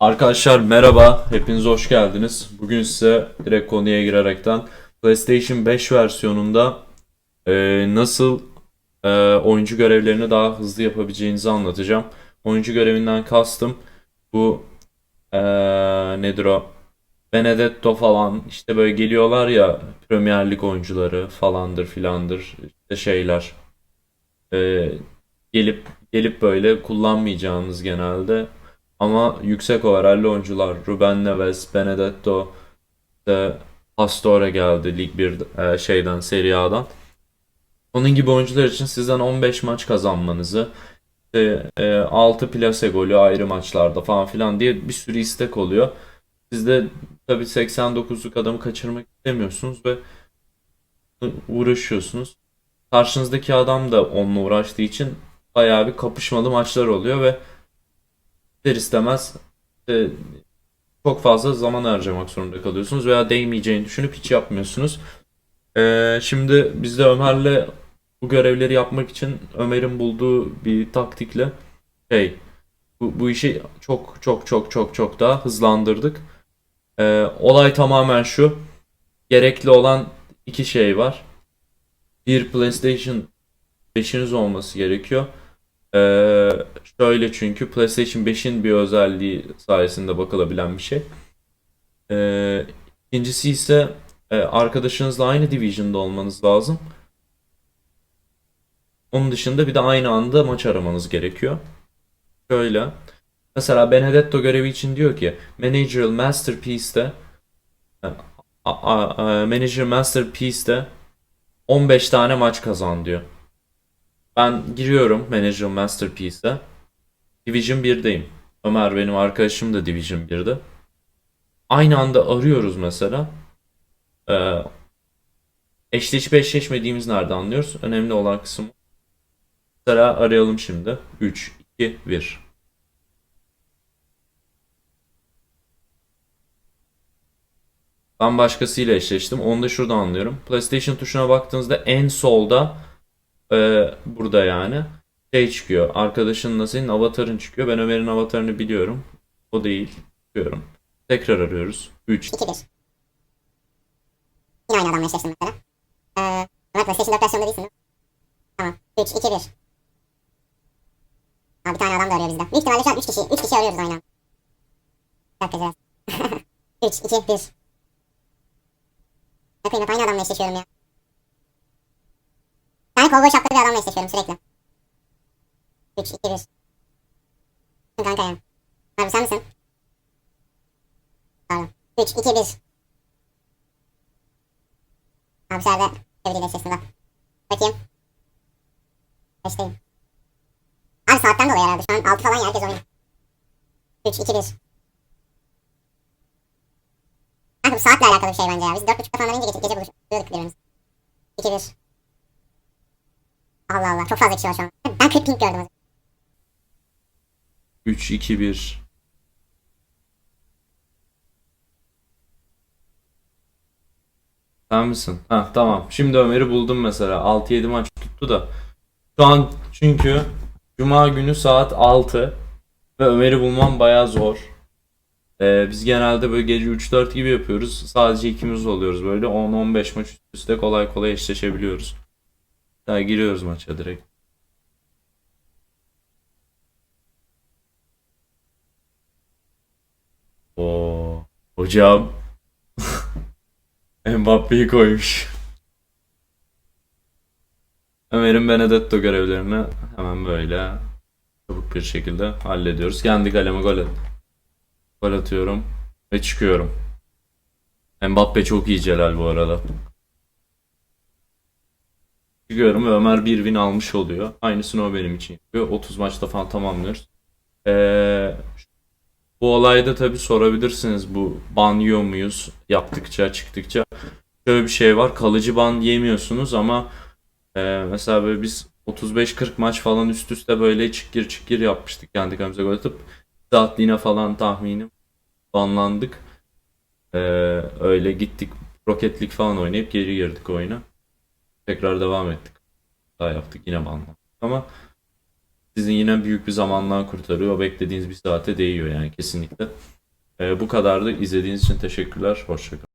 Arkadaşlar merhaba, hepiniz hoş geldiniz. Bugün size direkt konuya girerekten PlayStation 5 versiyonunda e, nasıl e, oyuncu görevlerini daha hızlı yapabileceğinizi anlatacağım. Oyuncu görevinden kastım bu e, nedir o? Benedetto falan işte böyle geliyorlar ya Premier Lig oyuncuları falandır filandır işte şeyler E, gelip gelip böyle kullanmayacağınız genelde ama yüksek overall'li oyuncular Ruben Neves, Benedetto, işte Pastore geldi Lig 1 e, şeyden Serie A'dan. Onun gibi oyuncular için sizden 15 maç kazanmanızı, işte, e, 6 plase golü ayrı maçlarda falan filan diye bir sürü istek oluyor. Siz de tabii 89'luk adamı kaçırmak istemiyorsunuz ve uğraşıyorsunuz. Karşınızdaki adam da onunla uğraştığı için bayağı bir kapışmalı maçlar oluyor ve ister istemez e, çok fazla zaman harcamak zorunda kalıyorsunuz veya değmeyeceğini düşünüp hiç yapmıyorsunuz. E, şimdi biz de Ömer'le bu görevleri yapmak için Ömer'in bulduğu bir taktikle şey bu, bu işi çok çok çok çok çok daha hızlandırdık. E, olay tamamen şu. Gerekli olan iki şey var. Bir PlayStation 5'iniz olması gerekiyor. Ee, şöyle çünkü PlayStation 5'in bir özelliği sayesinde bakılabilen bir şey. Ee, ikincisi ise e, arkadaşınızla aynı division'da olmanız lazım. Onun dışında bir de aynı anda maç aramanız gerekiyor. Şöyle. Mesela Benedetto görevi için diyor ki Managerial Masterpiece'te e, a- Manager Masterpiece'te 15 tane maç kazan diyor. Ben giriyorum Manager Masterpiece'e. Division 1'deyim. Ömer benim arkadaşım da Division 1'de. Aynı anda arıyoruz mesela. Ee, eşleşip eşleşmediğimiz nerede anlıyoruz? Önemli olan kısım. Mesela arayalım şimdi. 3, 2, 1. Ben başkasıyla eşleştim. Onu da şurada anlıyorum. PlayStation tuşuna baktığınızda en solda ee, burada yani şey çıkıyor. Arkadaşınla senin avatarın çıkıyor. Ben Ömer'in avatarını biliyorum. O değil. Çıkıyorum. Tekrar arıyoruz. 3. 2-1. Yine aynı adamla eşleştim mesela. Ee, Ömer PlayStation 4 versiyonda değilsin? Tamam. 3, 2, 1. Abi bir tane adam da arıyor bizde. Büyük ihtimalle şu an 3 kişi. 3 kişi arıyoruz aynı anda. Biraz. 3, 2, 1. Bakayım hep aynı adamla eşleşiyorum ya. Kovboy şapkalı bir adamla eşleşiyorum sürekli. 3, 2, 1. Kanka ya. Abi sen misin? Pardon. 3, 2, 1. Abi içeride sevgiliyle eşleştim Bakayım. Beşteyim. Abi saatten dolayı herhalde. Şu an 6 falan ya herkes oynuyor. 3, 2, 1. Kanka bu saatle alakalı bir şey bence ya. Biz 4.30'da falan arayınca gece, gece buluşuyorduk birbirimiz. 2, 1. Allah Allah çok fazla kişi var şu an. Ben 40 ping gördüm. 3, 2, 1. Sen misin? Ha tamam. Şimdi Ömer'i buldum mesela. 6-7 maç tuttu da. Şu an çünkü Cuma günü saat 6 ve Ömer'i bulmam bayağı zor. Ee, biz genelde böyle gece 3-4 gibi yapıyoruz. Sadece ikimiz oluyoruz böyle. 10-15 maç üst üste kolay kolay eşleşebiliyoruz. Daha giriyoruz maça direkt. Oo, hocam Mbappe'yi koymuş. Ömer'in Benedetto görevlerini hemen böyle çabuk bir şekilde hallediyoruz. Kendi kaleme gol at. Gol atıyorum ve çıkıyorum. Mbappe çok iyi Celal bu arada. Çıkıyorum ve Ömer bir win almış oluyor. Aynısını o benim için yapıyor. 30 maçta falan tamamlıyoruz. Ee, bu olayda tabii sorabilirsiniz bu ban yiyor muyuz yaptıkça çıktıkça. Şöyle bir şey var kalıcı ban yemiyorsunuz ama e, mesela böyle biz 35-40 maç falan üst üste böyle çıkgir çıkgir yapmıştık kendi kendimize gol atıp saatliğine falan tahminim banlandık. Ee, öyle gittik roketlik falan oynayıp geri girdik oyuna. Tekrar devam ettik. Daha yaptık yine banlandık ama Sizin yine büyük bir zamandan kurtarıyor. Beklediğiniz bir saate değiyor yani kesinlikle. Ee, bu kadardı. İzlediğiniz için teşekkürler. Hoşçakalın.